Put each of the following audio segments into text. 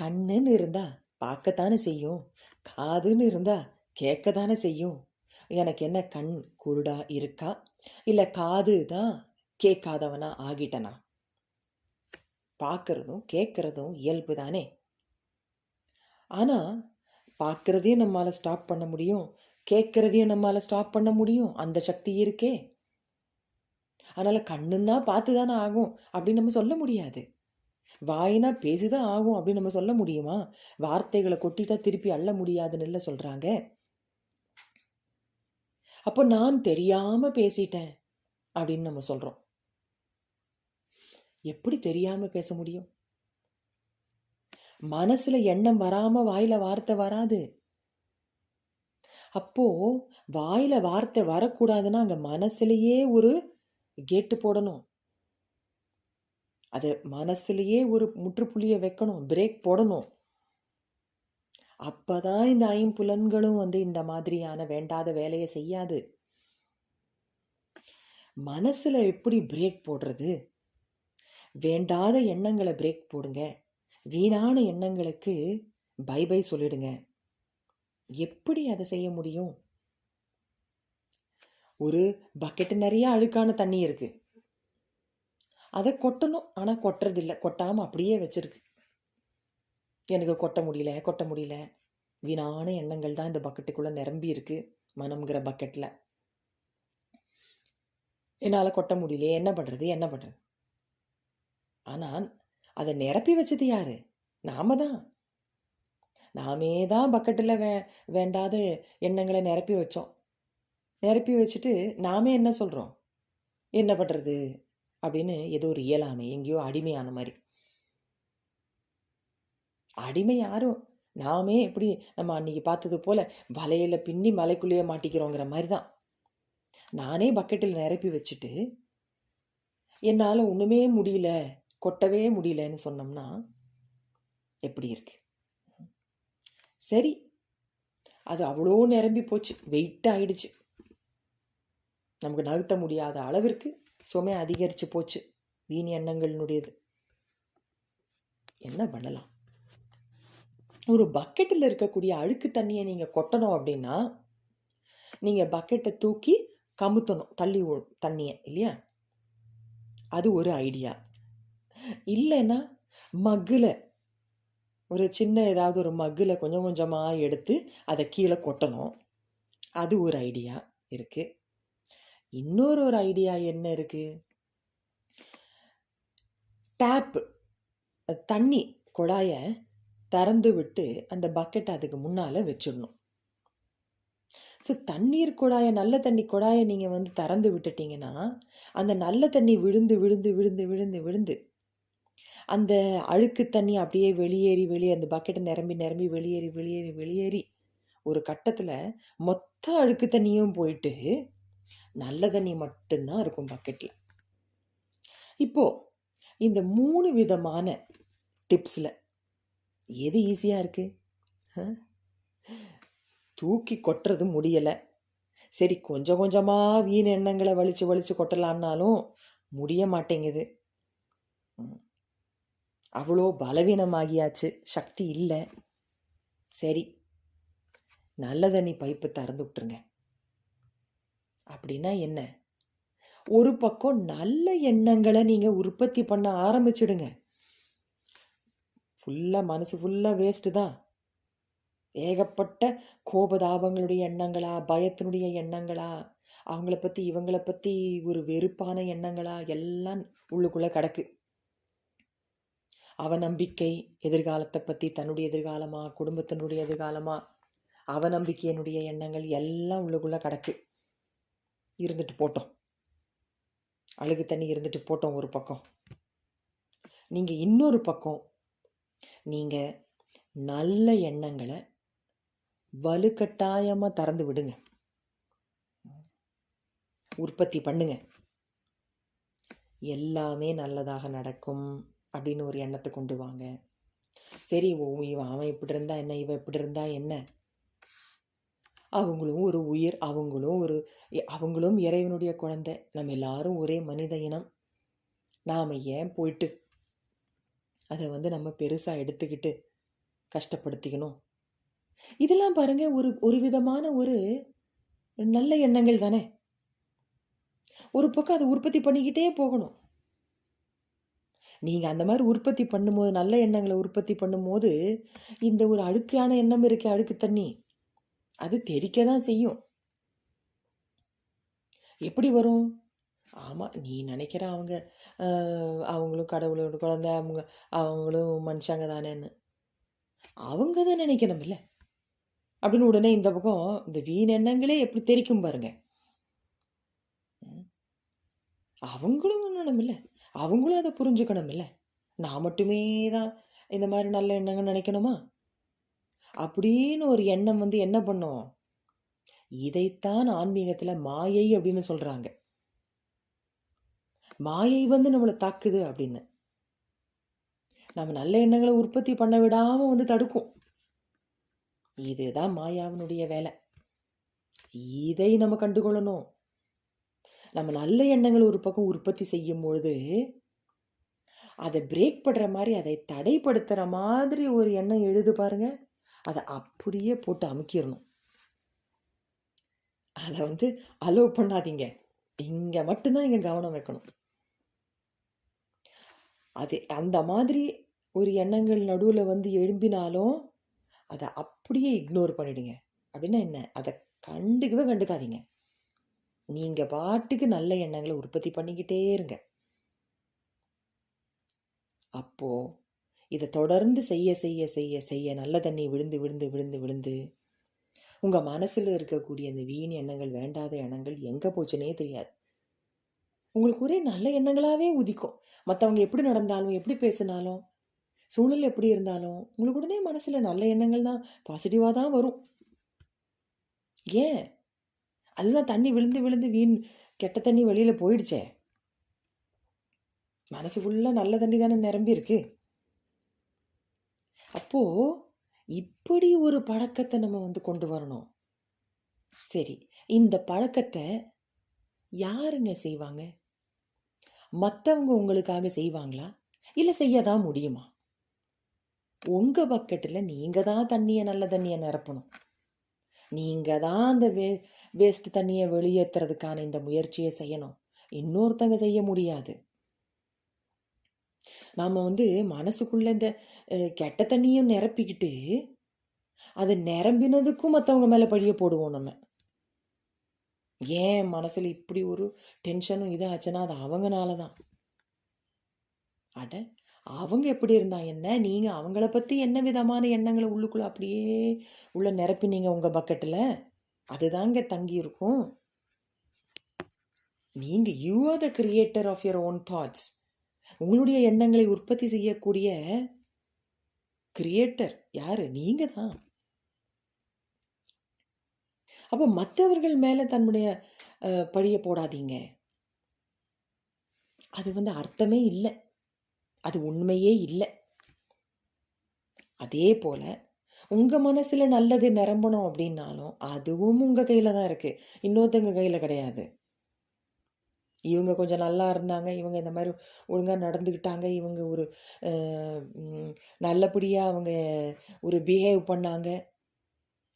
கண்ணுன்னு இருந்தா பார்க்கத்தானே செய்யும். காதுன்னு இருந்தா கேட்கத்தானே செய்யும். எனக்கு என்ன கண் குருடா இருக்கா? இல்லை காது தான் கேட்காதவனா ஆகிட்டனா? பார்க்கறதும் கேட்கறதும் இயல்பு தானே. ஆனால் பார்க்குறதையும் நம்மளால் ஸ்டாப் பண்ண முடியும். கேட்குறதையும் நம்மளால் ஸ்டாப் பண்ண முடியும். அந்த சக்தி இருக்கே. அதனால் கண்ணுன்னா பார்த்து தானே ஆகும் அப்படின்னு நம்ம சொல்ல முடியாது. வாயினா பேசிதான் ஆகும் அப்படின்னு நம்ம சொல்ல முடியுமா? வார்த்தைகளை கொட்டிட்டா திருப்பி அள்ள முடியாதுன்னு இல்லை சொல்கிறாங்க அப்போ நான் தெரியாம பேசிட்டேன் அப்படின்னு நம்ம சொல்றோம். எப்படி தெரியாம பேச முடியும்? மனசுல எண்ணம் வராம வாயில வார்த்தை வராது. அப்போ வாயில வார்த்தை வரக்கூடாதுன்னா அங்க மனசுலயே ஒரு கேட்டு போடணும். அது மனசுலேயே ஒரு முற்றுப்புள்ளியை வைக்கணும் பிரேக் போடணும். அப்பதான் இந்த ஐம்புலன்களும் வந்து இந்த மாதிரியான வேண்டாத வேலையை செய்யாது. மனசுல எப்படி பிரேக் போடுறது? வேண்டாத எண்ணங்களை பிரேக் போடுங்க. வீணான எண்ணங்களுக்கு பை பை சொல்லிடுங்க. எப்படி அதை செய்ய முடியும்? ஒரு பக்கெட் நிறைய அழுக்கான தண்ணி இருக்குது அதை கொட்டணும். ஆனால் கொட்டுறதில்ல. கொட்டாமல் அப்படியே வச்சிருக்கு. எனக்கு கொட்ட முடியல கொட்ட முடியல. வீணான எண்ணங்கள் தான் இந்த பக்கெட்டுக்குள்ளே நிரம்பி இருக்கு மனம்ங்கிற பக்கெட்டில் என்னால் கொட்ட முடியலையே. என்ன பண்ணுறது என்ன பண்ணுறது ஆனால் அதை நிரப்பி வச்சது யார்? நாம தான். நாமே தான் பக்கெட்டில் வே வேண்டாத எண்ணங்களை நிரப்பி வச்சோம். நிரப்பி வச்சுட்டு நாமே என்ன சொல்கிறோம் என்ன பண்ணுறது அப்படின்னு ஏதோ ஒரு இயலாமை எங்கேயோ அடிமையான மாதிரி. அடிமை யாரும்? நாமே எப்படி நம்ம அன்றைக்கி பார்த்தது போல் வலையில் பின்னி மலைக்குள்ளேயே மாட்டிக்கிறோங்கிற மாதிரி தான். நானே பக்கெட்டில் நிரப்பி வச்சுட்டு என்னால் ஒன்றுமே முடியல கொட்டவே முடியலன்னு சொன்னோம்னா எப்படி இருக்கு? சரி அது அவ்வளோ நிரம்பி போச்சு வெயிட் ஆயிடுச்சு. நமக்கு நகர்த்த முடியாத அளவிற்கு சுமை அதிகரித்து போச்சு. வீண் எண்ணங்களினுடையது. என்ன பண்ணலாம்? ஒரு பக்கெட்டில் இருக்கக்கூடிய அழுக்கு தண்ணியை நீங்கள் கொட்டணும் அப்படின்னா நீங்கள் பக்கெட்டை தூக்கி கமுத்தணும் தள்ளி தண்ணியை இல்லையா? அது ஒரு ஐடியா இல்லைன்னா மக்கில் ஒரு சின்ன ஏதாவது ஒரு மக்கில் கொஞ்சம் கொஞ்சமாக எடுத்து அதை கீழே கொட்டணும். அது ஒரு ஐடியா இருக்குது இன்னொரு ஒரு ஐடியா என்ன இருக்குது டேப்பு தண்ணி குழாயை திறந்து விட்டு அந்த பக்கெட்டை அதுக்கு முன்னால் வச்சிடணும். ஸோ தண்ணீர் குழாயை நல்ல தண்ணி குழாயை நீங்கள் வந்து திறந்து விட்டுட்டீங்கன்னா அந்த நல்ல தண்ணி விழுந்து விழுந்து விழுந்து விழுந்து விழுந்து அந்த அழுக்கு தண்ணி அப்படியே வெளியேறி வெளியே அந்த பக்கெட்டை நிரம்பி நிரம்பி வெளியேறி வெளியேறி வெளியேறி ஒரு கட்டத்தில் மொத்த அழுக்கு தண்ணியும் போயிட்டு நல்ல தண்ணி மட்டும்தான் இருக்கும் பக்கெட்டில் இப்போது இந்த மூணு விதமான டிப்ஸில் எது ஈஸியாக இருக்குது தூக்கி கொட்டுறது முடியலை. சரி கொஞ்சம் கொஞ்சமாக வீண் எண்ணங்களை வலிச்சு வலிச்சு கொட்டலான்னாலும் முடிய மாட்டேங்குது. அவ்வளோ பலவீனமாகியாச்சு. சக்தி இல்லை. சரி நல்ல தண்ணி பைப்பு திறந்து விட்டுருங்க. அப்படின்னா என்ன? ஒரு பக்கம் நல்ல எண்ணங்களை நீங்கள் உற்பத்தி பண்ண ஆரம்பிச்சிடுங்க. ஃபுல்லாக மனசு ஃபுல்லாக வேஸ்ட்டு தான். ஏகப்பட்ட கோபதாபங்களுடைய எண்ணங்களா பயத்தினுடைய எண்ணங்களா அவங்கள பற்றி இவங்கள பற்றி ஒரு வெறுப்பான எண்ணங்களா எல்லாம் உள்ளுக்குள்ளே கிடக்கு. அவநம்பிக்கை எதிர்காலத்தை பற்றி தன்னுடைய எதிர்காலமாக குடும்பத்தினுடைய எதிர்காலமாக அவநம்பிக்கையினுடைய எண்ணங்கள் எல்லாம் உள்ளுக்குள்ளே கிடக்கு. இருந்துட்டு போட்டோம். அழுகு தண்ணி இருந்துட்டு போட்டோம் ஒரு பக்கம். நீங்கள் இன்னொரு பக்கம் நீங்கள் நல்ல எண்ணங்களை வலுக்கட்டாயமாக திறந்து விடுங்க. உற்பத்தி பண்ணுங்க. எல்லாமே நல்லதாக நடக்கும் அப்படின்னு ஒரு எண்ணத்தை கொண்டு வாங்க. சரி ஓ இவன் அவன் இப்படி இருந்தா என்ன இவன் இப்படி இருந்தா என்ன? அவங்களும் ஒரு உயிர் அவங்களும் ஒரு அவங்களும் இறைவனுடைய குழந்தை. நம்ம எல்லாரும் ஒரே மனித இனம். நாம் ஏன் போயிட்டு அதை வந்து நம்ம பெருசாக எடுத்துக்கிட்டு கஷ்டப்படுத்திக்கணும்? இதெல்லாம் பாருங்க ஒரு ஒரு விதமான ஒரு நல்ல எண்ணங்கள் தானே? ஒரு பக்கம் அதை உற்பத்தி பண்ணிக்கிட்டே போகணும். நீங்கள் அந்த மாதிரி உற்பத்தி பண்ணும்போது நல்ல எண்ணங்களை உற்பத்தி பண்ணும்போது இந்த ஒரு அழுக்கான எண்ணம் இருக்கே அழுக்கு தண்ணி. அது தெறிக்க தான் செய்யும். எப்படி வரும்? ஆமாம் நீ நினைக்கிற அவங்க அவங்களும் கடவுளோட குழந்தை அவங்க அவங்களும் மனுஷங்க தானேன்னு. அவங்க தான் நினைக்கணும் இல்லை அப்படின்னு உடனே இந்த பக்கம் இந்த வீண் எண்ணங்களே எப்படி தெரிக்கும் பாருங்க. அவங்களும் பண்ணணும் இல்லை அவங்களும் அதை புரிஞ்சுக்கணும் இல்லை நான் மட்டுமே தான் இந்த மாதிரி நல்ல எண்ணங்கள் நினைக்கணுமா? அப்படின்னு ஒரு எண்ணம் வந்து என்ன பண்ணும்? இதைத்தான் ஆன்மீகத்தில் மாயை அப்படின்னு சொல்கிறாங்க மாயை வந்து நம்மளை தாக்குது அப்படின்னு. நம்ம நல்ல எண்ணங்களை உற்பத்தி பண்ண விடாமல் வந்து தடுக்கும். இதுதான் மாயாவினுடைய வேலை. இதை நம்ம கண்டுகொள்ளணும். நம்ம நல்ல எண்ணங்களை ஒரு பக்கம் உற்பத்தி செய்யும் பொழுது அதை பிரேக் பண்ணுற மாதிரி அதை தடைப்படுத்துகிற மாதிரி ஒரு எண்ணம் எழுது பாருங்கள் அதை அப்படியே போட்டு அமுக்கிடணும் அதை வந்து அலோவ் பண்ணாதீங்க. இங்கே மட்டும்தான் நீங்கள் கவனம் வைக்கணும். அது அந்த மாதிரி ஒரு எண்ணங்கள் நடுவில் வந்து எழும்பினாலும் அதை அப்படியே இக்னோர் பண்ணிடுங்க. அப்படின்னா என்ன? அதை கண்டுக்கவே கண்டுக்காதீங்க. நீங்கள் பாட்டுக்கு நல்ல எண்ணங்களை உற்பத்தி பண்ணிக்கிட்டே இருங்க. அப்போது இதை தொடர்ந்து செய்ய செய்ய செய்ய செய்ய நல்ல தண்ணி விழுந்து விழுந்து விழுந்து விழுந்து உங்கள் மனசில் இருக்கக்கூடிய அந்த வீண் எண்ணங்கள் வேண்டாத எண்ணங்கள் எங்கே போச்சுன்னே தெரியாது. உங்களுக்கு ஒரே நல்ல எண்ணங்களாகவே உதிக்கும். மற்றவங்க எப்படி நடந்தாலும் எப்படி பேசினாலும் சூழ்நிலை எப்படி இருந்தாலும் உங்களுக்கு உடனே மனசில் நல்ல எண்ணங்கள் தான் பாசிட்டிவாக தான் வரும். ஏன்? அதுதான் தண்ணி விழுந்து விழுந்து வீண் கெட்ட தண்ணி வெளியில் போயிடுச்சே. மனசுக்குள்ள நல்ல தண்ணி தானே நிரம்பி இருக்குது அப்போ இப்படி ஒரு பழக்கத்தை நம்ம வந்து கொண்டு வரணும். சரி இந்த பழக்கத்தை யாருங்க செய்வாங்க? மற்றவங்க உங்களுக்காக செய்வாங்களா? இல்லை செய்யதான் முடியுமா? உங்கள் பக்கெட்டில் நீங்கள் தான் தண்ணியை நல்ல தண்ணியை நிரப்பணும். நீங்கள் தான் அந்த வே வேஸ்ட் தண்ணியை வெளியேற்றுறதுக்கான இந்த முயற்சியை செய்யணும். இன்னொருத்தங்க செய்ய முடியாது. நாம் வந்து மனசுக்குள்ள இந்த கெட்ட தண்ணியும் நிரப்பிக்கிட்டு அது நிரம்பினதுக்கும் மற்றவங்க மேலே பழிய போடுவோம் நம்ம. ஏன் மனசில் இப்படி ஒரு டென்ஷனும் இதாச்சுன்னா அது அவங்கனால தான் அட அவங்க எப்படி இருந்தா என்ன? நீங்கள் அவங்கள பற்றி என்ன விதமான எண்ணங்களை உள்ளுக்குள்ள அப்படியே உள்ள நிரப்பினீங்க உங்கள் பக்கெட்டில் அதுதாங்க தங்கி இருக்கும். நீங்கள் you are the creator of your own thoughts உங்களுடைய எண்ணங்களை உற்பத்தி செய்யக்கூடிய கிரியேட்டர் யாரு? நீங்க தான் அப்போ மற்றவர்கள் மேல தன்னுடைய அஹ், பழிய போடாதீங்க. அது வந்து அர்த்தமே இல்லை. அது உண்மையே இல்லை. அதே போல உங்க மனசுல நல்லது நிரம்பணும் அப்படின்னாலும் அதுவும் உங்க கையில தான் இருக்கு. இன்னொருத்தங்க கையில கிடையாது. இவங்க கொஞ்சம் நல்லா இருந்தாங்க. இவங்க இந்த மாதிரி ஒழுங்காக நடந்துக்கிட்டாங்க. இவங்க ஒரு நல்லபடியாக அவங்க ஒரு பிஹேவ் பண்ணாங்க.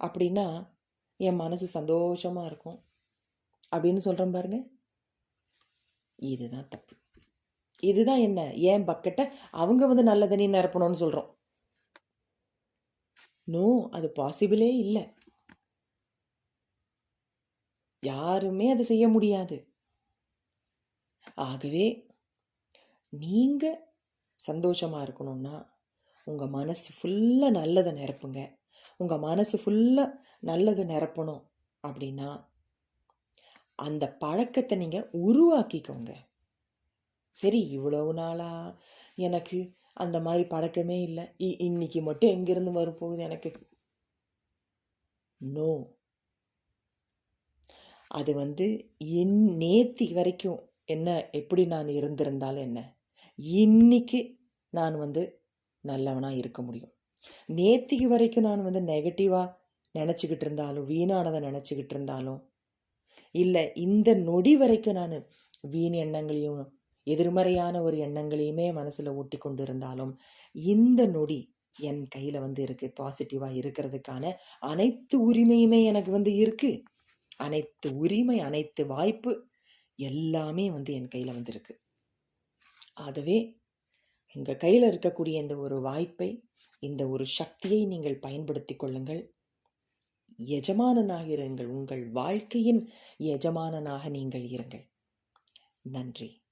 அப்படின்னா என் மனசு சந்தோஷமாக இருக்கும். அப்படின்னு சொல்கிறேன் பாருங்க. இதுதான் தப்பு. இதுதான் என்ன? ஏன் பக்கெட்டை அவங்க வந்து நல்ல தண்ணி நிரப்பணும்னு சொல்கிறோம் நோ அது பாசிபிளே இல்லை. யாருமே அதை செய்ய முடியாது. ஆகவே நீங்கள் சந்தோஷமாக இருக்கணும்னா உங்கள் மனசு ஃபுல்லாக நல்லதை நிரப்புங்க. உங்கள் மனசு ஃபுல்லாக நல்லதை நிரப்பணும் அப்படின்னா அந்த பழக்கத்தை நீங்கள் உருவாக்கிக்கோங்க. சரி இவ்வளவு நாளா எனக்கு அந்த மாதிரி பழக்கமே இல்லை. இ- இன்னைக்கு மட்டும் எங்கேருந்து வரப்போகுது எனக்கு? நோ அது வந்து என் நேத்தி வரைக்கும் என்ன எப்படி நான் இருந்திருந்தாலும் என்ன? இன்னைக்கு நான் வந்து நல்லவனாக இருக்க முடியும். நேத்திக்கு வரைக்கும் நான் வந்து நெகட்டிவாக நினச்சிக்கிட்டு இருந்தாலும் வீணானதை நினச்சிக்கிட்டு இருந்தாலும் இல்லை இந்த நொடி வரைக்கும் நான் வீண் எண்ணங்களையும் எதிர்மறையான ஒரு எண்ணங்களையுமே மனசில் ஊட்டி கொண்டு இருந்தாலும் இந்த நொடி என் கையில் வந்து இருக்குது பாசிட்டிவாக இருக்கிறதுக்கான அனைத்து உரிமையுமே எனக்கு வந்து இருக்குது அனைத்து உரிமை, அனைத்து வாய்ப்பு எல்லாமே வந்து என் கையில் வந்திருக்கு ஆகவே, உங்க கையில் இருக்கக்கூடிய இந்த ஒரு வாய்ப்பை, இந்த ஒரு சக்தியை நீங்கள் பயன்படுத்திக் கொள்ளுங்கள். எஜமானனாக இருங்கள். உங்கள் வாழ்க்கையின் எஜமானனாக நீங்கள் இருங்கள். நன்றி.